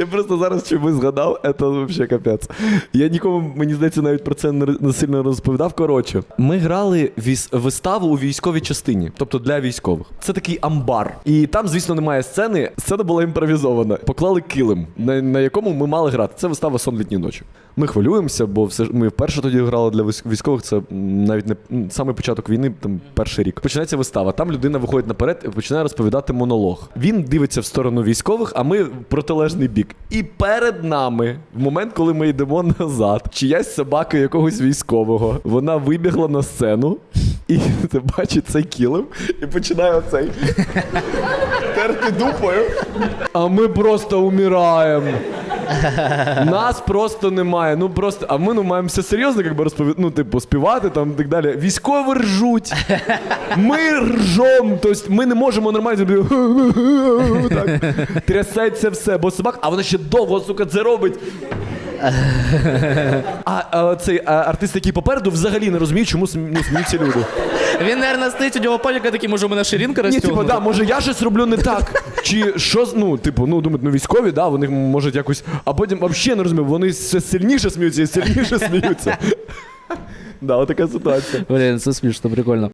Я просто зараз чомусь згадав, це взагалі капець. Я нікому, мені здається, навіть про це не, сильно розповідав. Коротше, ми грали виставу у військовій частині, тобто для військових. Це такий амбар. І там, звісно, немає сцени. Сцена була імпровізована. Поклали килим, на, на якому ми мали грати. Це вистава сон літні ночі. Ми хвилюємося, бо все ж ми вперше тоді грали для військ- військових. Це навіть не м, самий початок війни, там перший рік. Починається вистава. Там людина виходить наперед і починає розповідати монолог. Він дивиться в сторону військових, а ми в протилежний бік. І перед нами, в момент, коли ми йдемо назад, чиясь собака якогось військового, вона вибігла на сцену і ти бачить цей кілем і починає оцей терти дупою. А ми просто умираємо. Нас просто немає. Ну просто, а ми ну маємо все серйозно, як би розповідати, ну, типу, співати там і так далі. Військові ржуть. Ми ржом. Тобто ми не можемо нормально зробити. так. Трясеться все, бо собак, а вона ще довго, сука, це робить. А, а цей а, артист, який попереду, взагалі не розуміє, чому ну, сміються люди. Він, мабуть, стоїть у нього паніка, такий, може, у мене ширинка Ні, типу, розтягнута. да, може я щось роблю не так. Чи що, з- ну, типу, ну думають, ну військові, да, вони можуть якось. А потім взагалі не розумію, вони все сильніше сміються і сильніше сміються. Да, отака ситуація. Блін, це смішно, прикольно.